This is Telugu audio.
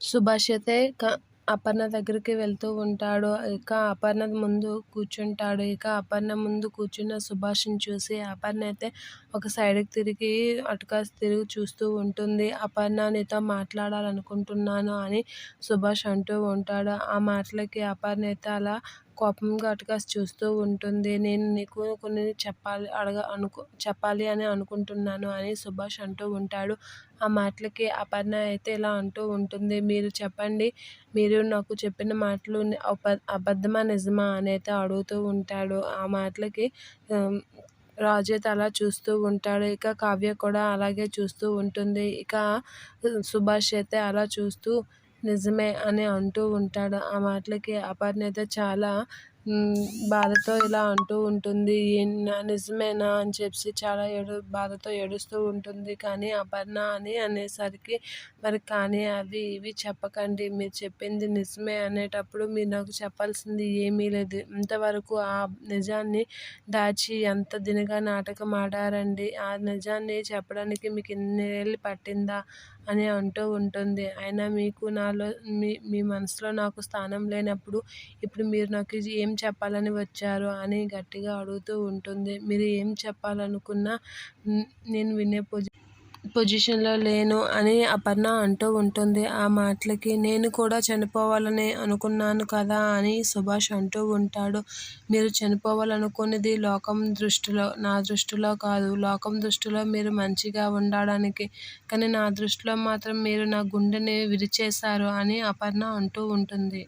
సుభాష్ అయితే అపర్ణ దగ్గరికి వెళ్తూ ఉంటాడు. ఇక అపర్ణ ముందు కూర్చుంటాడు. ఇక అపర్ణ ముందు కూర్చున్న సుభాష్ని చూసి అపర్ణ అయితే ఒక సైడ్కి తిరిగి అటుకాసి తిరిగి చూస్తూ ఉంటుంది. అపర్ణ నీతో మాట్లాడాలనుకుంటున్నాను అని సుభాష్ అంటూ ఉంటాడు. ఆ మాటలకి అపర్ణ అయితే అలా కోపంగా అటుకాసి చూస్తూ ఉంటుంది. నేను నీకు కొన్ని చెప్పాలి అడగ అనుకో చెప్పాలి అని అనుకుంటున్నాను అని సుభాష్ అంటూ ఉంటాడు. ఆ మాటలకి అపర్ణ అయితే ఇలా అంటూ ఉంటుంది. మీరు చెప్పండి. మీరు నాకు చెప్పిన మాటలు అబ అబద్ధమా నిజమా అని అయితే అడుగుతూ ఉంటాడు. ఆ మాటలకి రాజేత అలా చూస్తూ ఉంటాడు. ఇక కావ్య కూడా అలాగే చూస్తూ ఉంటుంది. ఇక సుభాష్ అయితే అలా చూస్తూ నిజమే అని అంటూ ఉంటాడు. ఆ మాటలకి అపర్ణ అయితే చాలా బాధతో ఇలా అంటూ ఉంటుంది. నా నిజమేనా? అని చెప్పి చాలా ఏడు బాధతో ఏడుస్తూ ఉంటుంది. కానీ అపర్ణ అని అనేసరికి మరి కానీ అవి ఇవి చెప్పకండి. మీరు చెప్పింది నిజమే అనేటప్పుడు మీరు నాకు చెప్పాల్సింది ఏమీ లేదు. ఇంతవరకు ఆ నిజాన్ని దాచి ఎంత దినగా నాటకం ఆడారండి? ఆ నిజాన్ని చెప్పడానికి మీకు ఏళ్ళు పట్టిందా? అని అంటూ ఉంటుంది. అయినా మీకు నాలో మీ మీ మనసులో నాకు స్థానం లేనప్పుడు ఇప్పుడు మీరు నాకు ఏం చెప్పాలని వచ్చారు అని గట్టిగా అడుగుతూ ఉంటుంది. మీరు ఏం చెప్పాలనుకున్నా నేను వినే పొజి పొజిషన్లో లేను అని అపర్ణ అంటూ ఉంటుంది. ఆ మాటలకి నేను కూడా చనిపోవాలని అనుకున్నాను కదా అని సుభాష్ అంటూ ఉంటాడు. మీరు చనిపోవాలనుకునేది లోకం దృష్టిలో నా దృష్టిలో కాదు. లోకం దృష్టిలో మీరు మంచిగా ఉండడానికి కానీ నా దృష్టిలో మాత్రం మీరు నా గుండెని విరిచేశారు అని అపర్ణ అంటూ ఉంటుంది.